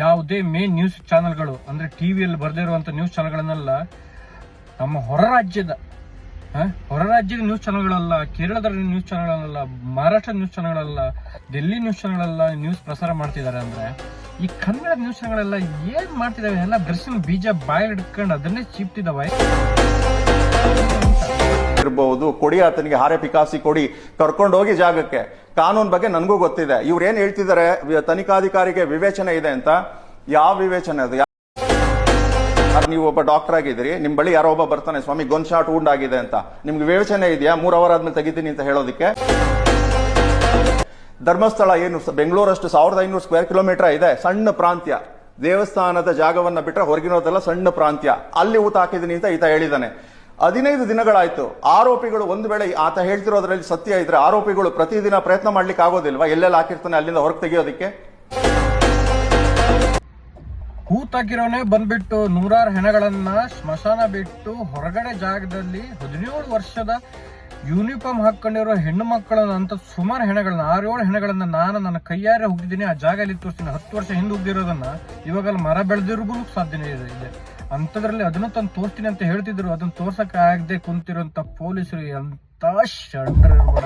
ಯಾವುದೇ main news ಚಾನೆಲ್ಗಳು ವಿಯಲ್ಲಿ ಬರದೇ ಇರುವಂಥ ನ್ಯೂಸ್ ಚಾನಲ್ಗಳನ್ನೆಲ್ಲ ನಮ್ಮ ಹೊರ ರಾಜ್ಯದ? ಹೊರ ರಾಜ್ಯದ ನ್ಯೂಸ್ ಚಾನೆಲ್ಗಳಲ್ಲ ಕೇರಳದ ನ್ಯೂಸ್ ಚಾನೆಲ್ಗಳಲ್ಲ ಮಹಾರಾಷ್ಟ್ರದ ನ್ಯೂಸ್ ಚಾನೆಲ್ಗಳಲ್ಲ ಡೆಲ್ಲಿ ನ್ಯೂಸ್ ಚಾನೆಲ್ಗಳಲ್ಲ ನ್ಯೂಸ್ ಪ್ರಸಾರ ಮಾಡ್ತಿದ್ದಾರೆ ಅಂದರೆ, ಈ ಕನ್ನಡ ನ್ಯೂಸ್ ಚಾನೆಲ್ಗಳೆಲ್ಲ ಏನು ಮಾಡ್ತಿದ್ದಾವೆ ಎಲ್ಲ ದರ್ಶನ ಬೀಜ ಬಾಯಿ ಹಿಡ್ಕೊಂಡು ಅದನ್ನೇ ಚೀಪ್ತಿದ್ದಾವೆ ಇರಬಹುದು ಕೊಡಿ ಆತನಿಗೆ, ಹಾರೆ ಪಿಕಾಸಿ ಕೊಡಿ ಕರ್ಕೊಂಡು ಹೋಗಿ ಜಾಗಕ್ಕೆ. ಕಾನೂನು ಬಗ್ಗೆ ನನಗೂ ಗೊತ್ತಿದೆ. ಇವ್ರು ಏನು ಹೇಳ್ತಿದ್ದಾರೆ ತನಿಖಾಧಿಕಾರಿಗೆ ವಿವೇಚನೆ ಇದೆ ಅಂತ, ಯಾವ ವಿವೇಚನೆ ಅದು? ನೀವು ಒಬ್ಬ ಡಾಕ್ಟರ್ ಆಗಿದ್ದೀರಿ ನಿಮ್ಮ ಬಳಿ ಯಾರೋ ಒಬ್ಬ ಬರ್ತಾನೆ, ಸ್ವಾಮಿ ಗೊನ್ ಶಾಟ್ ಉಂಡಾಗಿದೆ ಆಗಿದೆ ಅಂತ. ನಿಮ್ಗೆ ವಿವೇಚನೆ ಇದೆಯಾ? ಮೂರ್ ಅವರ್ ಆದ್ಮೇಲೆ ತೆಗಿತೀನಿ ಅಂತ ಹೇಳೋದಕ್ಕೆ? ಧರ್ಮಸ್ಥಳ ಏನು ಬೆಂಗಳೂರಷ್ಟು ಸಾವಿರದ ಐನೂರು ಸ್ಕ್ವೇರ್ ಕಿಲೋಮೀಟರ್ ಇದೆ, ಸಣ್ಣ ಪ್ರಾಂತ್ಯ. ದೇವಸ್ಥಾನದ ಜಾಗವನ್ನ ಬಿಟ್ಟರೆ ಹೊರಗಿರೋದೆಲ್ಲ ಸಣ್ಣ ಪ್ರಾಂತ್ಯ. ಅಲ್ಲಿ ಊತ ಹಾಕಿದೀನಿ ಅಂತ ಈತ ಹೇಳಿದಾನೆ. ಹದಿನೈದು ದಿನಗಳಾಯ್ತು. ಆರೋಪಿಗಳು ಒಂದು ವೇಳೆ ಆತ ಹೇಳ್ತಿರೋದ್ರಲ್ಲಿ ಸತ್ಯ ಇದ್ರೆ ಆರೋಪಿಗಳು ಪ್ರತಿದಿನ ಪ್ರಯತ್ನ ಮಾಡ್ಲಿಕ್ಕೆ ಆಗೋದಿಲ್ವಾ? ಎಲ್ಲೆಲ್ಲ ಹಾಕಿರ್ತಾನೆ ಅಲ್ಲಿಂದ ಹೊರಗೆ ತೆಗಿಯೋದಕ್ಕೆ? ಕೂತಾಕಿರೋನೆ ಬಂದ್ಬಿಟ್ಟು ನೂರಾರು ಹೆಣಗಳನ್ನ ಸ್ಮಶಾನ ಬಿಟ್ಟು ಹೊರಗಡೆ ಜಾಗದಲ್ಲಿ ಹದಿನೇಳು ವರ್ಷದ ಯೂನಿಫಾರ್ಮ್ ಹಾಕೊಂಡಿರೋ ಹೆಣ್ಣು ಮಕ್ಕಳನ್ನ ಅಂತ ಸುಮಾರು ಹೆಣಗಳನ್ನ, ಆರೇಳು ಹೆಣಗಳನ್ನ ನಾನು ನನ್ನ ಕೈಯಾರೆ ಹೋಗಿದ್ದೀನಿ ಆ ಜಾಗದಲ್ಲಿ ತೋರಿಸ್ತೀನಿ. ಹತ್ತು ವರ್ಷ ಹಿಂದೆ ಹೋಗಿರೋದನ್ನ ಇವಾಗ ಅಲ್ಲಿ ಮರ ಬೆಳೆದಿರ್ಗು ಸಾಧ್ಯನೇ ಇದೆ. ಅಂಥದ್ರಲ್ಲಿ ಅದನ್ನು ತಂದು ತೋರ್ತೀನಿ ಅಂತ ಹೇಳ್ತಿದ್ರು. ಅದನ್ನ ತೋರ್ಸಕ್ ಆಗದೆ ಕುಂತಿರೋಂಥ ಪೊಲೀಸರು ಎಂಥ ಇರ್ಬೇಡ